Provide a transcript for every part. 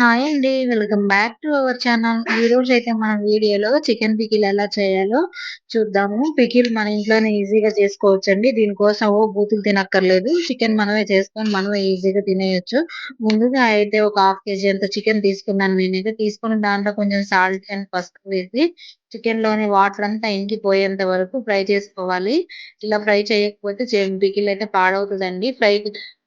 Hi అండి. Welcome back to our channel. అయితే మనం వీడియోలో చికెన్ పికిల్ ఎలా చేయాలో చూద్దాము. పికిల్ మన ఇంట్లోనే ఈజీగా చేసుకోవచ్చండి. దీనికోసం ఓ బూతులు తినక్కర్లేదు. చికెన్ మనమే చేసుకొని మనమే ఈజీగా తినేయొచ్చు. ముందుగా అయితే ఒక హాఫ్ కేజీ అంత చికెన్ తీసుకున్నాను నేనైతే. తీసుకుని దాంట్లో కొంచెం సాల్ట్ అండ్ పసుపు వేసి చికెన్లోని వాటర్ అంతా ఇంకిపోయేంత వరకు ఫ్రై చేసుకోవాలి. ఇలా ఫ్రై చేయకపోతే పికిల్ అయితే పాడవుతుందండి ఫ్రై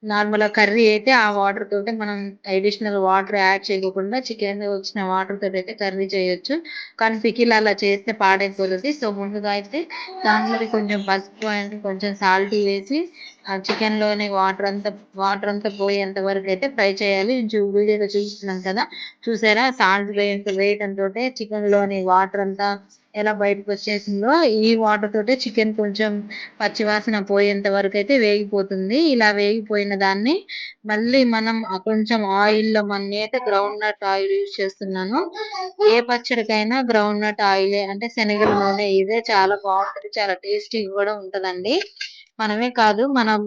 నార్మల్‌గా కర్రీ అయితే ఆ వాటర్ తోటి మనం అడిషనల్ వాటర్ యాడ్ చేయకుండా చికెన్ వచ్చిన వాటర్ తోటైతే కర్రీ చేయొచ్చు. కానీ పికిల్ అలా చేస్తే పాడైపోతుంది సో, ముందుగా అయితే దాంట్లో కొంచెం పసుపు అండ్ కొంచెం సాల్ట్ వేసి ఆ చికెన్లోని వాటర్ అంతా వాటర్ అంతా పోయేంత వరకు అయితే ఫ్రై చేయాలి. వీడియోలో చూస్తున్నాం కదా! చూసారా సాల్ట్ వేయంత చికెన్లోని వాటర్ అంతా ఎలా బయటకు వచ్చేసిందో ఈ వాటర్ తోటే చికెన్ కొంచెం పచ్చివాసన పోయేంత వరకు అయితే వేగిపోతుంది. ఇలా వేగిపోయిన దాన్ని మళ్ళీ మనం కొంచెం కొంచెం ఆయిల్‌లో మన అయితే గ్రౌండ్ నట్ ఆయిల్ యూజ్ చేస్తున్నాను. ఏ పచ్చడికైనా గ్రౌండ్ నట్ ఆయిల్ అంటే శనగల నూనె ఇదే చాలా బాగుంటుంది చాలా టేస్టీ కూడా ఉంటదండి. మనమే కాదు మనం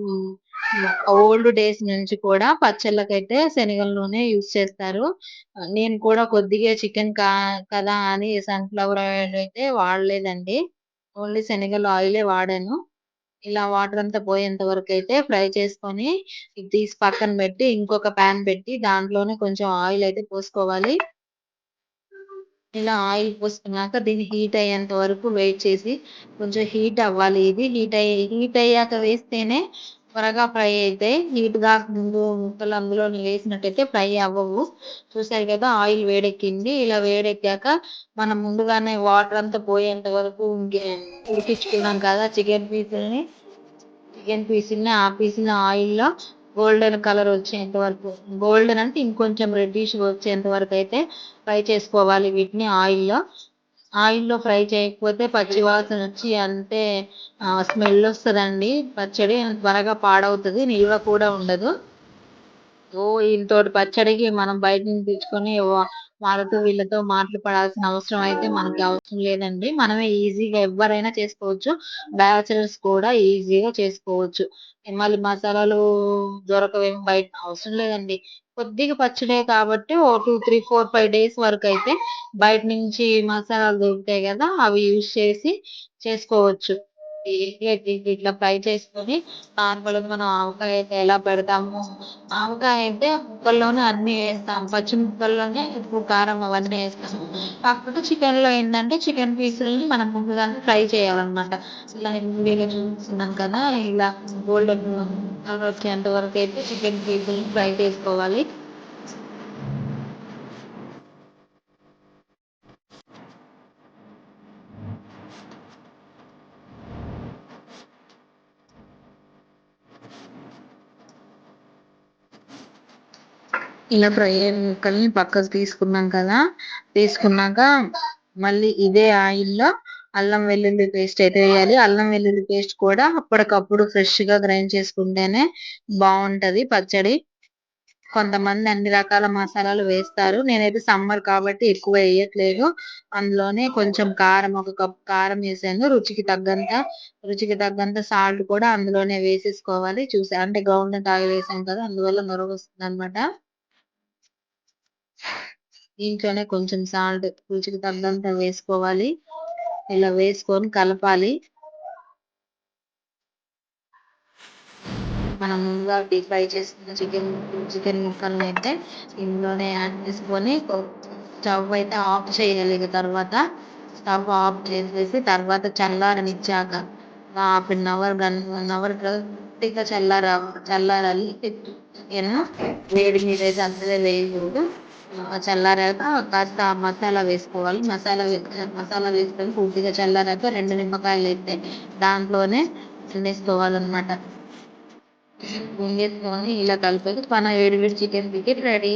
ఓల్డ్ డేస్ నుంచి కూడా పచ్చళ్ళకైతే శనగల నూనె యూజ్ చేస్తారు. నేను కూడా కొద్దిగా చికెన్ కా కదా అని సన్‌ఫ్లవర్ ఆయిల్ అయితే వాడలేదండి. ఓన్లీ శనగల ఆయిలే వాడాను. ఇలా వాటర్ అంతా పోయేంత వరకు అయితే ఫ్రై చేసుకొని తీసి పక్కన పెట్టి ఇంకొక పాన్ పెట్టి దాంట్లోనే కొంచెం ఆయిల్ అయితే పోసుకోవాలి. ఇలా ఆయిల్ పోసుకున్నాక దీన్ని హీట్ అయ్యేంత వరకు వెయిట్ చేసి కొంచెం హీట్ అవ్వాలి ఇది. హీట్ అయ్యి హీట్ అయ్యాక వేస్తేనే త్వరగా ఫ్రై అవుతాయి హీట్ కాకముందు ముక్కలు అందులో వేసినట్టయితే ఫ్రై అవ్వవు. చూసారు కదా ఆయిల్ వేడెక్కింది. ఇలా వేడెక్కాక మనం ముందుగానే వాటర్ అంతా పోయేంత వరకు ఇంకే ఉడికించుకున్నాం కదా చికెన్ పీసుల్ని. చికెన్ పీసుల్ని ఆ పీసుల్ని ఆయిల్‌లో గోల్డెన్ కలర్ వచ్చేంత వరకు గోల్డెన్ అంటే ఇంకొంచెం రెడ్డిష్‌గా వచ్చేంత వరకైతే ఫ్రై చేసుకోవాలి వీటిని ఆయిల్‌లో. ఆయిల్‌లో ఫ్రై చేయకపోతే పచ్చి వాసన వచ్చి అంటే స్మెల్ వస్తుందండి పచ్చడి. త్వరగా పాడవుతుంది నిల్వ కూడా ఉండదు. ఓ ఈళ్ళతోటి పచ్చడికి మనం బయట నుంచి తెచ్చుకొని వాళ్ళతో వీళ్ళతో మాటలు పడాల్సిన అవసరం అయితే మనకి అవసరం లేదండి. మనమే ఈజీగా ఎవ్వరైనా చేసుకోవచ్చు. బ్యాచులర్స్ కూడా ఈజీగా చేసుకోవచ్చు. మళ్ళీ మసాలాలు దొరకవేమి బయట అవసరం లేదండి. కొద్దిగా పచ్చడే కాబట్టి ఓ 2, 3, 4, 5 డేస్ వరకు అయితే బయట నుంచి మసాలాలు దొరుకుతాయి కదా! అవి యూజ్ చేసి చేసుకోవచ్చు. ఇట్లా ఫ్రై చేసుకొని నార్మల్‌గా మనం ఆవకాయ అయితే ఎలా పెడతాము ఆవకాయ అయితే ముక్కల్లోనే అన్ని వేస్తాం పచ్చి ముక్కల్లోనే ఉప్పు, కారం అవన్నీ ఏస్తాము. కాకపోతే చికెన్‌లో ఏంటంటే చికెన్ పీసులని మనం ముందుగానే ఫ్రై చేయాలన్నమాట. ఇలా వీడియోలో చూస్తున్నాం కదా! ఇలా గోల్డెన్ కలర్ వచ్చేంత అయితే చికెన్ పీసులు ఫ్రై చేసుకోవాలి. ఇలా ఫ్రై అయిన ముక్కల్ని పక్కకు తీసుకున్నాం కదా! తీసుకున్నాక మళ్ళీ ఇదే ఆయిల్‌లో అల్లం వెల్లుల్లి పేస్ట్ అయితే వేయాలి. అల్లం వెల్లుల్లి పేస్ట్ కూడా అప్పటికప్పుడు ఫ్రెష్‌గా గ్రైండ్ చేసుకుంటేనే బాగుంటది పచ్చడి. కొంతమంది అన్ని రకాల మసాలాలు వేస్తారు. నేనైతే సమ్మర్ కాబట్టి ఎక్కువ వేయట్లేదు అందులోనే కొంచెం కారం ఒక కప్ కారం వేసాను రుచికి తగ్గంత రుచికి తగ్గంత సాల్ట్ కూడా అందులోనే వేసేసుకోవాలి. చూసా అంటే గ్రౌండ్ ఆయిల్ వేసాం కదా! అందువల్ల నురగొస్తుందన్నమాట. దీంట్లోనే కొంచెం సాల్ట్ రుచికి తగ్గంత వేసుకోవాలి. ఇలా వేసుకొని కలపాలి. మనం ముందుగా డీప్ ఫ్రై చేసుకున్న చికెన్ చికెన్ ముక్కలనైతే ఇందులోనే యాడ్ చేసుకొని స్టవ్ అయితే ఆఫ్ చేయాలి ఇక తర్వాత. స్టవ్ ఆఫ్ చేసేసి తర్వాత చల్లారనిచ్చాక half an hour, one one hour గట్టిగా చల్లార చల్లారాలి. చికెను వేడి మీద అయితే అందులో వేయకూడదు. చల్లారాక కాస్త మసాలా వేసుకోవాలి. మసాలా మసాలా వేసుకొని పూర్తిగా చల్లారాక 2 నిమ్మకాయలైతే దాంట్లోనే వేసుకోవాలన్నమాట పిండేసుకొని ఇలా కలిపేసి మన వేడి చికెన్ పికిల్ రెడీ.